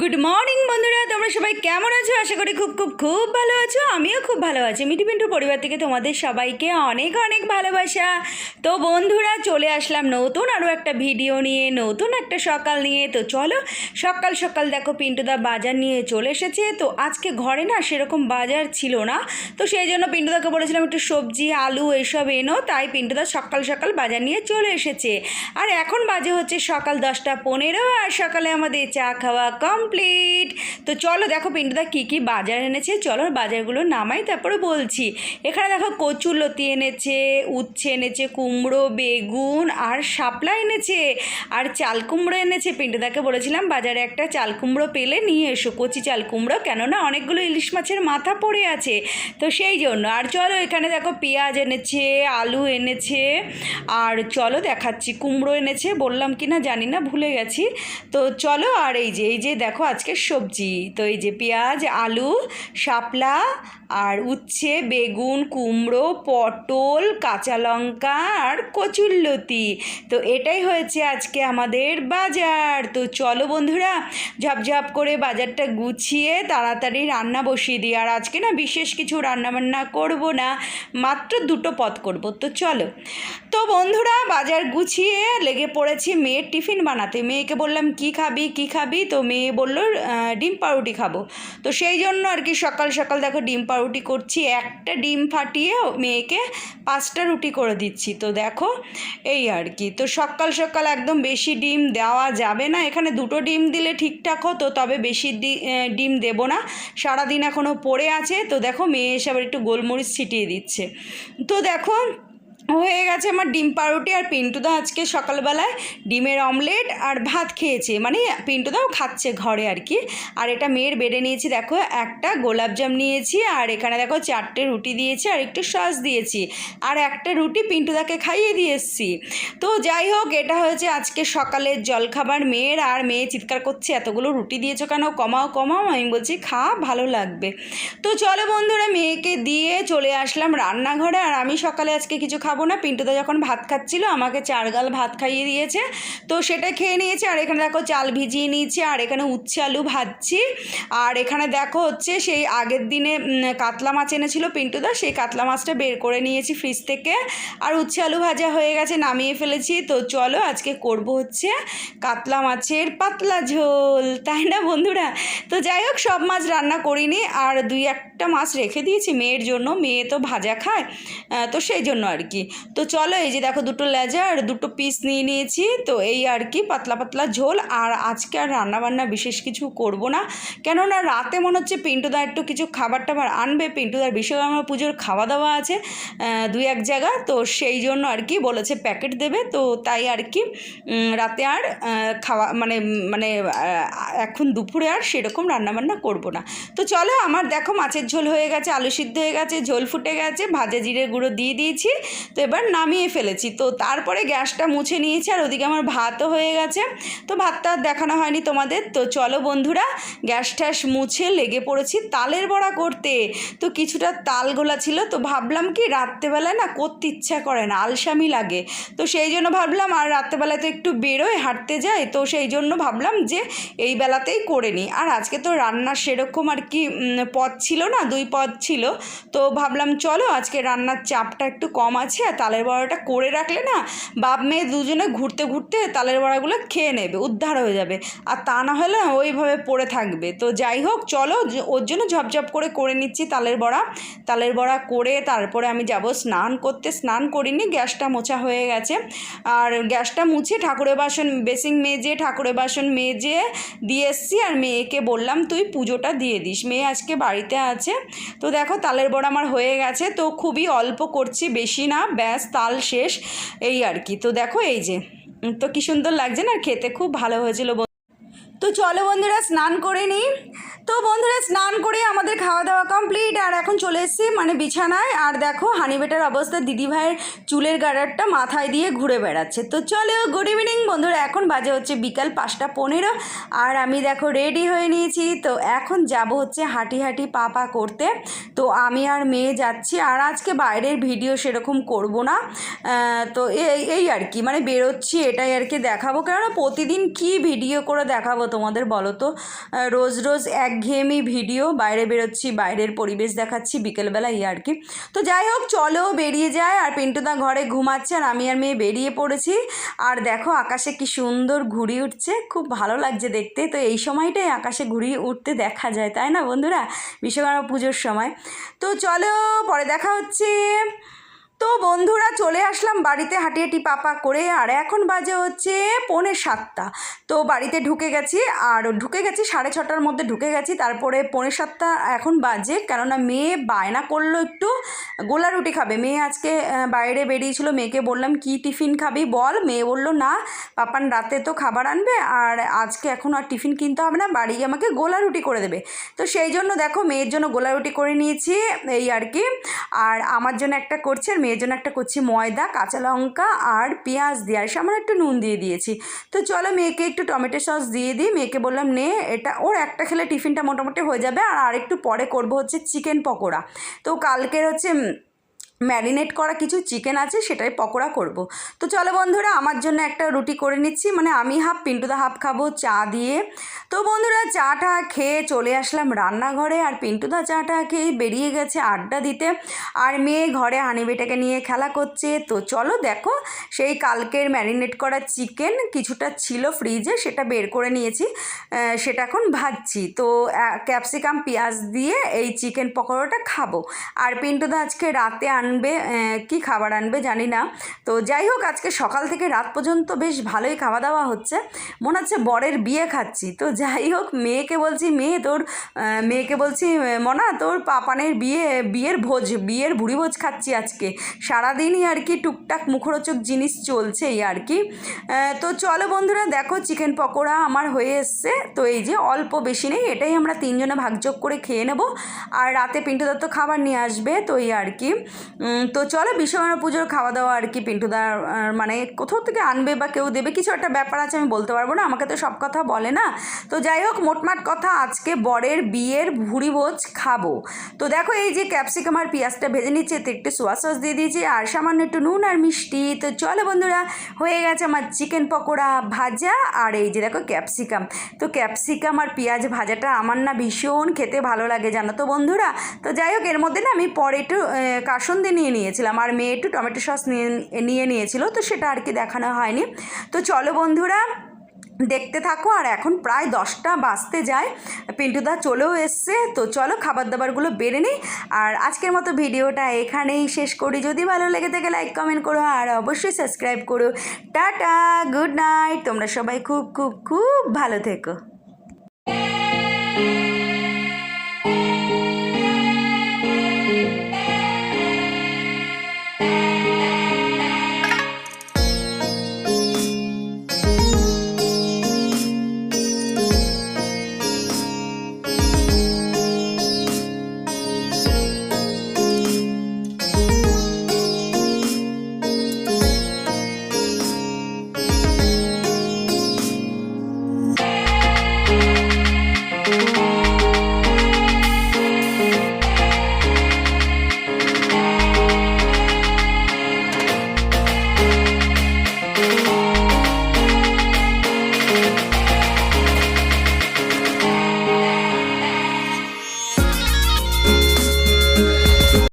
Good morning বন্ধুরা। তোমরা সবাই কেমন আছো? আশা করি খুব খুব খুব ভালো আছো। আমিও খুব ভালো আছি। মিঠি পিন্টুর পরিবার থেকে তোমাদের সবাইকে অনেক অনেক ভালোবাসা। তো বন্ধুরা, চলে আসলাম নতুন আরও একটা ভিডিও নিয়ে, নতুন একটা সকাল নিয়ে। তো চলো, সকাল সকাল দেখো পিন্টুদা বাজার নিয়ে চলে এসেছে। তো আজকে ঘরে না সেরকম বাজার ছিল না। তো সেই জন্য পিন্টুদাকে বলেছিলাম একটু সবজি, আলু এসব এনো। তাই পিন্টুদা সকাল সকাল বাজার নিয়ে চলে এসেছে। আর এখন বাজে হচ্ছে সকাল দশটা পনেরো। আর সকালে আমাদের চা খাওয়া কমপ্লিট তো চলো দেখো পিন্টুদা কী কী বাজার এনেছে, চলো বাজারগুলো নামাই, তারপরে বলছি। এখানে দেখো কচুর লতি এনেছে, উচ্ছে এনেছে, কুমড়ো, বেগুন আর শাপলা এনেছে। আর চাল কুমড়ো এনেছে, পিন্টুদাকে বলেছিলাম বাজারে একটা চাল কুমড়ো পেলে নিয়ে এসো, কচি চাল কুমড়ো, কেননা অনেকগুলো ইলিশ মাছের মাথা পড়ে আছে। তো সেই জন্য, আর চলো এখানে দেখো পেঁয়াজ এনেছে, আলু এনেছে, আর চলো দেখাচ্ছি, কুমড়ো এনেছে, বললাম কি না জানি না, ভুলে গেছি। তো চলো আর এই যে এই যে দেখো আজকে সবজি। তো এই যে পেঁয়াজ, আলু, শাপলা আর উচ্ছে, বেগুন, কুমড়ো, পটল, কাঁচা লঙ্কা আর কচুরলতি তো এটাই হয়েছে আজকে আমাদের বাজার। তো চলো বন্ধুরা, ঝপঝপ করে বাজারটা গুছিয়ে তাড়াতাড়ি রান্না বসিয়ে দিই। আর আজকে না বিশেষ কিছু রান্নাবান্না করব না, মাত্র দুটো পথ করব। তো চলো। তো বন্ধুরা, বাজার গুছিয়ে লেগে পড়েছি মেয়ের টিফিন বানাতে। মেয়েকে বললাম, কি খাবি? কি খাবি? তো মেয়ে বলল ডিম পাউরুটি খাব। তো সেই জন্য আর কি সকাল সকাল দেখো ডিম পাউরুটি করছি, একটা ডিম ফাটিয়ে মেয়েকে পাঁচটা রুটি করে দিচ্ছি। তো দেখো, এই আর কি। তো সকাল সকাল একদম বেশি ডিম দেওয়া যাবে না। এখানে দুটো ডিম দিলে ঠিকঠাক হতো, তবে বেশি ডিম দেবো না। সারাদিন এখনও পড়ে আছে। তো দেখো, মেয়ে এসে আবার একটু গোলমরিচ ছিটিয়ে দিচ্ছে। তো দেখো হয়ে গেছে আমার ডিম পাউরুটি আর পিন্টুদা আজকে সকালবেলায় ডিমের অমলেট আর ভাত খেয়েছে। মানে পিন্টুদাও খাচ্ছে ঘরে আর কি। আর এটা মেয়ের বেড়ে নিয়েছি, দেখো, একটা গোলাপজাম নিয়েছি আর এখানে দেখো চারটে রুটি দিয়েছি আর একটু সস দিয়েছি। আর একটা রুটি পিন্টুদাকে খাইয়ে দিয়ে এসছি। তো যাই হোক, এটা হয়েছে আজকে সকালের জলখাবার মেয়ের আর মেয়ে চিৎকার করছে, এতগুলো রুটি দিয়েছ কেন? কমাও কমাও। আমি বলছি, খা, ভালো লাগবে। তো চলো বন্ধুরা, মেয়েকে দিয়ে চলে আসলাম রান্নাঘরে। আর আমি সকালে আজকে কিছু খাব না। পিন্টুদা যখন ভাত খাচ্ছিল, আমাকে চার গাল ভাত খাইয়ে দিয়েছে। তো সেটা খেয়ে নিয়েছে, আর এখানে দেখো চাল ভিজিয়ে নিয়েছি, আর এখানে উচ্ছে আলু ভাজছি। আর এখানে দেখো হচ্ছে সেই আগের দিনে কাতলা মাছ এনেছিল পিন্টুদা, সেই কাতলা মাছটা বের করে নিয়েছি ফ্রিজ থেকে। আর উচ্ছে আলু ভাজা হয়ে গেছে, নামিয়ে ফেলেছি। তো চলো আজকে করব হচ্ছে কাতলা মাছের পাতলা ঝোল, তাই না বন্ধুরা? তো যাই হোক, সব মাছ রান্না করিনি, আর দুই একটা মাছ রেখে দিয়েছি মেয়ের জন্য। মেয়ে তো ভাজা খায় তো সেই জন্য আর কি। তো চলো এই যে দেখো দুটো লেজা আর দুটো পিস নিয়ে নিয়েছি। তো এই আর কি, পাতলা পাতলা ঝোল। আর আজকে আর রান্নাবান্না বিশেষ কিছু করব না। কেননা রাতে মনে হচ্ছে পিন্টুদা একটু কিছু খাবার টাবার আনবে। পিন্টুদার বিশ্বকর্মা পুজোর খাওয়া দাওয়া আছে দুই এক জায়গা। তো সেই জন্য আর কি বলেছে প্যাকেট দেবে। তো তাই আর কি রাতে আর খাওয়া মানে মানে এখন দুপুরে আর সেরকম রান্নাবান্না করব না। তো চলো আমার দেখো মাছের ঝোল হয়ে গেছে, আলু সিদ্ধ হয়ে গেছে, ঝোল ফুটে গেছে, ভাজা জিরে গুঁড়ো দিয়ে দিয়েছি। তো এবার নামিয়ে ফেলেছি। তো তারপরে গ্যাসটা মুছে নিয়েছি আর ওদিকে আমার ভাতও হয়ে গেছে। তো ভাতটা দেখানো হয়নি তোমাদের। তো চলো বন্ধুরা, গ্যাস ট্যাস মুছে লেগে পড়েছি তালের বড়া করতে। তো কিছুটা তাল গোলা ছিল, তো ভাবলাম কি রাত্রেবেলায় না করতে ইচ্ছা করে না, আলসামি লাগে। তো সেই জন্য ভাবলাম, আর রাত্রেবেলায় তো একটু বেরোয়, হাঁটতে যাই। তো সেই জন্য ভাবলাম যে এই বেলাতেই করে নিই। আর আজকে তো রান্নার সেরকম আর কি পদ ছিল না, দুই পদ ছিল। তো ভাবলাম চলো আজকে রান্নার চাপটা একটু কম আছে আর তালের বড়াটা করে রাখলে না বাপ মেয়ে দুজনে ঘুরতে ঘুরতে তালের বড়াগুলো খেয়ে নেবে, উদ্ধার হয়ে যাবে। আর তা না হলে ওইভাবে পড়ে থাকবে। তো যাই হোক, চলো ওর জন্য ঝপঝপ করে করে নিচ্ছি তালের বড়া। তালের বড়া করে তারপরে আমি যাব স্নান করতে। স্নান করিনি, গ্যাসটা মোছা হয়ে গেছে। আর গ্যাসটা মুছে ঠাকুরের বাসন, বেসিং মেজে ঠাকুরের বাসন মেজে দিয়ে এসছি। আর মেয়েকে বললাম, তুই পুজোটা দিয়ে দিস। মেয়ে আজকে বাড়িতে আছে। তো দেখো, তালের বড়া আমার হয়ে গেছে। তো খুবই অল্প করছি, বেশি না। ব্যাস, তাল শেষ। এই আর কি। তো দেখো এই যে তো কি সুন্দর লাগছে না? আর খেতে খুব ভালো হয়েছিল। তো চলো বন্ধুরা, স্নান করে নিই তো বন্ধুরা, স্নান করে আমাদের খাওয়া দাওয়া কমপ্লিট আর এখন চলে এসেছি মানে বিছানায়। আর দেখো হানি বেটার অবস্থা, দিদি ভাইয়ের চুলের গাডারটা মাথায় দিয়ে ঘুরে বেড়াচ্ছে। তো চলো গুড ইভিনিং বন্ধুরা, এখন বাজে হচ্ছে বিকাল পাঁচটা পনেরো। আর আমি দেখো রেডি হয়ে নিয়েছি। তো এখন যাব হচ্ছে হাঁটি হাঁটি পা পা করতে। তো আমি আর মেয়ে যাচ্ছি, আর আজকে বাইরের ভিডিও সেরকম করব না। তো এই আর কি মানে বেরোচ্ছি, এটাই আর কি দেখাবো। কেননা প্রতিদিন কি ভিডিও করে দেখাবো তোমাদের বলো তো রোজ রোজ একঘেয়েমি ভিডিও, বাইরে বেরোচ্ছি, বাইরের পরিবেশ দেখাচ্ছি, বিকেলবেলা এই আর কি। তো যাই হোক, চলো বেরিয়ে যায় আর পিন্টুদা ঘরে ঘুমাচ্ছে, আর আমি আর মেয়ে বেরিয়ে পড়েছি। আর দেখো, আকাশে কি সুন্দর ঘুড়ি উঠছে, খুব ভালো লাগছে দেখতে। তো এই সময়টাই আকাশে ঘুড়ি উঠতে দেখা যায়, তাই না বন্ধুরা? বিশ্বকর্মা পুজোর সময়। তো চলো, পরে দেখা হচ্ছে। তো বন্ধুরা চলে আসলাম বাড়িতে হাঁটি হাঁটি পাপা করে, আর এখন বাজে হচ্ছে পৌনে সাতটা। তো বাড়িতে ঢুকে গেছি, আর ঢুকে গেছি, সাড়ে ছটার মধ্যে ঢুকে গেছি, তারপরে পৌনে সাতটা এখন বাজে, কেননা মেয়ে বায়না করল একটু, গোলা রুটি খাবে। মেয়ে আজকে বাইরে বেরিয়েছিল, মেয়েকে বললাম, কি টিফিন খাবি বল? মেয়ে বলল, না, পাপান রাতে তো খাবার আনবে, আর আজকে এখন আর টিফিন কিনতে হবে না বাড়ি আমাকে গোলা রুটি করে দেবে। তো সেই জন্য দেখো, মেয়ের জন্য গোলা রুটি করে নিয়েছি, এই আর কি। আর আমার জন্য একটা করছি আর মেয়ের জন্য একটা করছি ময়দা, কাঁচা লঙ্কা আর পেঁয়াজ দিয়ে। আর সামান্য একটু নুন দিয়ে দিয়েছি। তো চলো মেয়েকে একটু টমেটো সস দিয়ে দিই। মেয়েকে বললাম, নে, এটা ওর একটা খেলে টিফিনটা মোটামুটি হয়ে যাবে। আর আরেকটু পরে করব হচ্ছে চিকেন পকোড়া। তো কালকের হচ্ছে ম্যারিনেট করা কিছু চিকেন আছে, সেটাই পকোড়া করব। তো চলো বন্ধুরা, আমার জন্য একটা রুটি করে নিচ্ছি। মানে আমি হাফ, পিন্টুদা হাফ খাব চা দিয়ে। তো বন্ধুরা, চাটা খেয়ে চলে আসলাম রান্নাঘরে আর পিন্টু পিন্টুদা চাটা খেয়ে বেরিয়ে গেছে আড্ডা দিতে। আর মেয়ে ঘরে হানিবেটাকে নিয়ে খেলা করছে। তো চলো দেখো, সেই কালকের ম্যারিনেট করা চিকেন কিছুটা ছিল ফ্রিজে, সেটা বের করে নিয়েছি। সেটা এখন ভাজছি। তো ক্যাপসিকাম, পেঁয়াজ দিয়ে এই চিকেন পকোড়াটা খাব। আর পিন্টুদা আজকে রাতে আনবে কি খাবার আনবে জানি না। তো যাই হোক, আজকে সকাল থেকে রাত পর্যন্ত বেশ ভালোই খাওয়া দাওয়া হচ্ছে। মনে হচ্ছে বরের বিয়ে খাচ্ছি। তো যাই হোক, মেয়েকে বলছি, মেয়ে তোর মেয়েকে বলছি মনা, তোর পাপানের বিয়ে, বিয়ের ভোজ, বিয়ের ভুড়ি ভোজ খাচ্ছি আজকে। সারাদিনই আর কি টুকটাক মুখরোচক জিনিস চলছে এই আর কি। তো চলো বন্ধুরা, দেখো চিকেন পকোড়া আমার হয়ে এসছে। তো এই যে অল্প বেশি নেই, এটাই আমরা তিনজনে ভাগযোগ করে খেয়ে নেব। আর রাতে পিন্টু দত্ত খাবার নিয়ে আসবে, তো এই আর কি। তো চলো বিশ্বকর্মা পুজোর খাওয়া দাওয়া আর কি পিন্টুদার মানে কোথাও থেকে আনবে বা কেউ দেবে কিছু একটা ব্যাপার আছে আমি বলতে পারব না আমাকে তো সব কথা বলে না। তো যাই হোক মোটমাট কথা আজকে বরের বিয়ের ভুড়ি ভোজ খাব। তো দেখো এই যে ক্যাপসিকাম আর পেঁয়াজটা ভেজে নিচ্ছে এতে একটু সোয়া সস দিয়ে দিয়েছি আর সামান্য একটু নুন আর মিষ্টি। তো চলো বন্ধুরা হয়ে গেছে আমার চিকেন পকোড়া ভাজা আর এই যে দেখো ক্যাপসিকাম। তো ক্যাপসিকাম আর পেঁয়াজ ভাজাটা আমার না ভীষণ খেতে ভালো লাগে জানো তো বন্ধুরা? তো যাই হোক এর মধ্যে না আমি পরে একটু আহ, কাসুন্দি নিয়ে নিয়েছিলাম। আর মেয়ে একটু টমেটো সস নিয়ে নিয়ে নিয়েছিল, তো সেটা আর কি দেখানো হয়নি। তো চলো বন্ধুরা, দেখতে থাকো। আর এখন প্রায় দশটা বাজতে যায়। পিন্টুদা চলেও এসছে। তো চলো খাবার দাবারগুলো বেড়ে নিই। আর আজকের মতো ভিডিওটা এখানেই শেষ করি। যদি ভালো লেগে থাকে, লাইক, কমেন্ট করো। আর অবশ্যই সাবস্ক্রাইব করো। Tata, good night. তোমরা সবাই খুব খুব খুব ভালো থেকো।